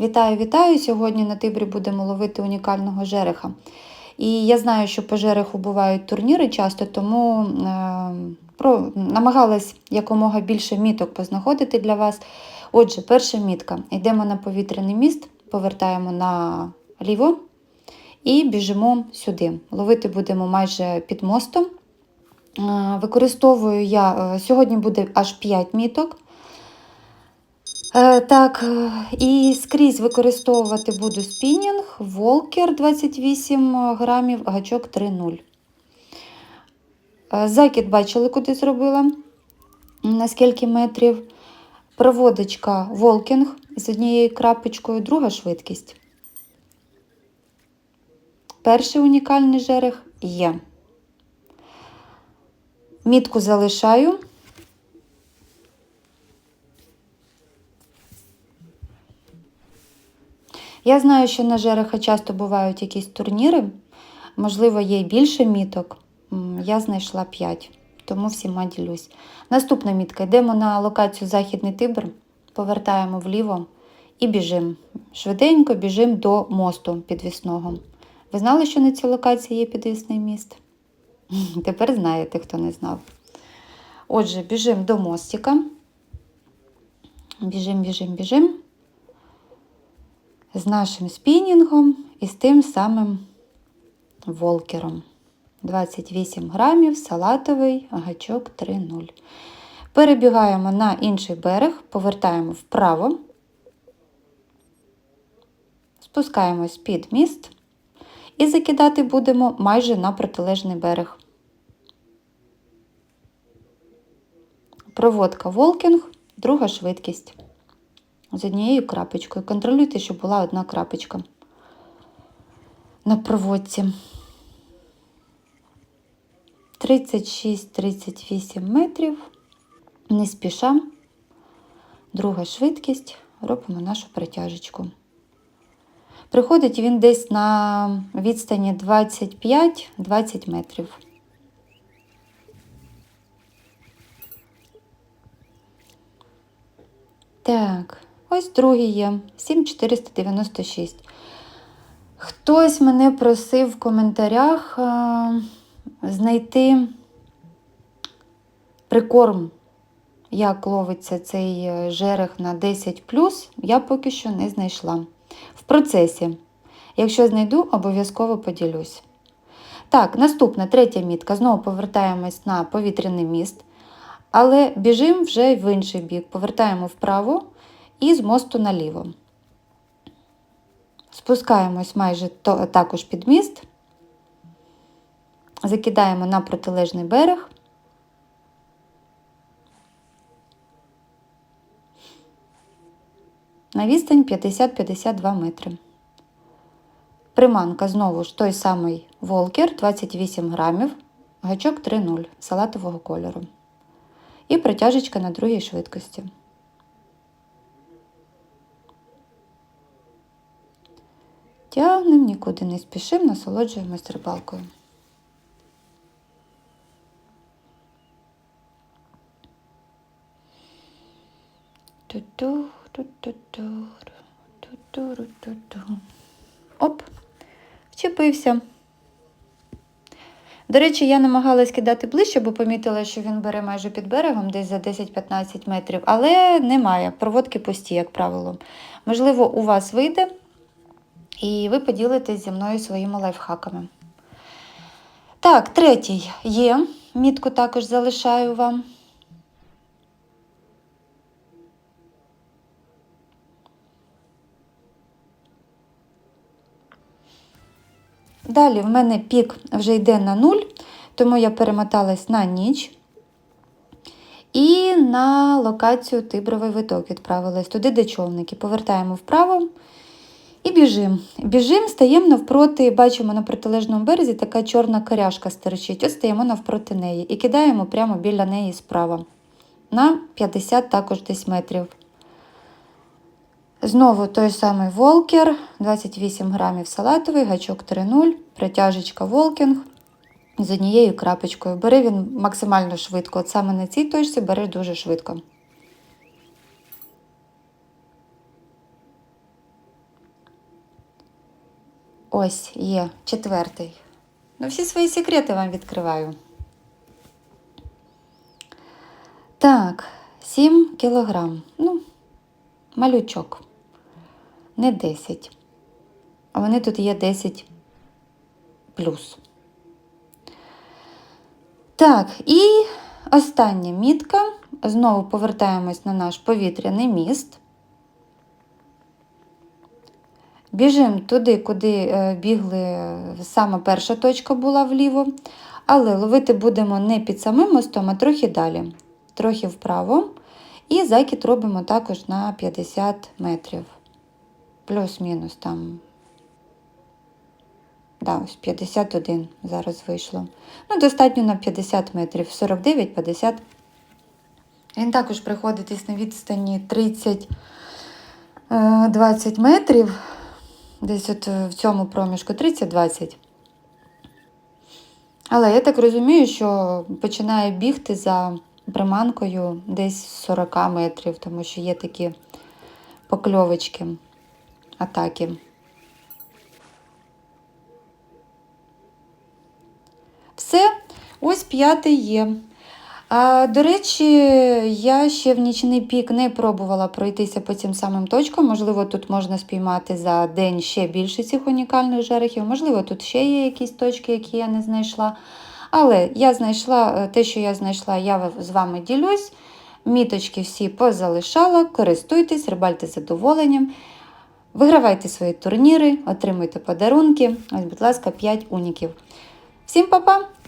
Вітаю, вітаю! Сьогодні на Тибрі будемо ловити унікального жереха. І я знаю, що по жереху бувають турніри часто, тому е, про, намагалась якомога більше міток познаходити для вас. Отже, перша мітка. Йдемо на повітряний міст, повертаємо наліво і біжимо сюди. Ловити будемо майже під мостом. Е, Використовую я е, сьогодні буде аж 5 міток. Е, Так, е, і скрізь використовувати буду спінінг, волкер 28 грамів, гачок 3,0. Е, Закид бачили, куди зробила, на скільки метрів. Проводочка волкінг з однією крапочкою, друга швидкість. Перший унікальний жерех є. Мітку залишаю. Я знаю, що на жереха часто бувають якісь турніри, можливо, є й більше міток. Я знайшла 5, тому всіма ділюсь. Наступна мітка. Йдемо на локацію Західний Тибр, повертаємо вліво і біжимо. Швиденько біжимо до мосту підвісного. Ви знали, що на цій локації є підвісний міст? Тепер знаєте, хто не знав. Отже, біжимо до мостика. Біжимо, біжимо, біжимо з нашим спінінгом і з тим самим волкером. 28 грамів, салатовий гачок 3,0. Перебігаємо на інший берег, повертаємо вправо, спускаємось під міст і закидати будемо майже на протилежний берег. Проводка волкінг, друга швидкість з однією крапочкою. Контролюйте, щоб була одна крапочка на проводці. 36-38 метрів. Не спіша. Друга швидкість. Робимо нашу притяжечку. Приходить він десь на відстані 25-20 метрів. Так, ось другий є 7496. Хтось мене просив в коментарях а, знайти прикорм, як ловиться цей е, жерех на 10 я поки що не знайшла. В процесі. Якщо знайду, обов'язково поділюсь. Так, наступна третя мітка. Знову повертаємось на повітряний міст. Але біжимо вже в інший бік. Повертаємо вправо і з мосту наліво. Спускаємось майже також під міст, закидаємо на протилежний берег. На відстань 50-52 метри. Приманка знову ж той самий волкер 28 грамів, гачок 3,0 салатового кольору. І притяжечка на другій швидкості. Тягнемо, нікуди не спішимо, насолоджуємось рибалкою. Ту-ту, ту-ту-ту, ту-ту-ру-ту-ту. Оп, вчепився. До речі, я намагалась кидати ближче, бо помітила, що він бере майже під берегом, десь за 10-15 метрів, але немає. Проводки пусті, як правило. Можливо, у вас вийде, і ви поділитесь зі мною своїми лайфхаками. Так, третій є. Мітку також залишаю вам. Далі в мене пік вже йде на нуль, тому я перемоталась на ніч. І на локацію Тибровий виток відправилась туди, де човники. Повертаємо вправо і біжимо. Біжимо, стаємо навпроти, бачимо на протилежному березі така чорна коряшка стерчить. Ось стаємо навпроти неї і кидаємо прямо біля неї справа. На 50 також десь метрів. Знову той самий волкер, 28 грамів салатовий, гачок 3,0, притяжечка волкінг з однією крапочкою. Бери він максимально швидко. От саме на цій точці бери дуже швидко. Ось є четвертий. Ну, всі свої секрети вам відкриваю. Так, 7 кілограм. Ну, малючок. Не 10. А вони тут є 10 плюс. Так, і остання мітка. Знову повертаємось на наш повітряний міст. Біжимо туди, куди е, бігли, е, саме перша точка була вліво. Але ловити будемо не під самим мостом, а трохи далі, трохи вправо. І закид робимо також на 50 метрів. Плюс-мінус там. Да, ось 51 зараз вийшло. Ну, достатньо на 50 метрів, 49-50. Він також приходить на відстані 30-20 метрів. Десь от е, в цьому проміжку 30-20. Але я так розумію, що починає бігти за приманкою десь 40 метрів, тому що є такі покльовочки, атаки. Все, ось п'ятий є. А, до речі, я ще в нічний пік не пробувала пройтися по цим самим точкам. Можливо, тут можна спіймати за день ще більше цих унікальних жерехів. Можливо, тут ще є якісь точки, які я не знайшла. Але я знайшла е, те, що я знайшла, я з вами ділюсь. Міточки всі позалишала, користуйтесь, рибальте задоволенням. Вигравайте свої турніри, отримуйте подарунки. Ось, будь ласка, 5 уніків. Всім па-па!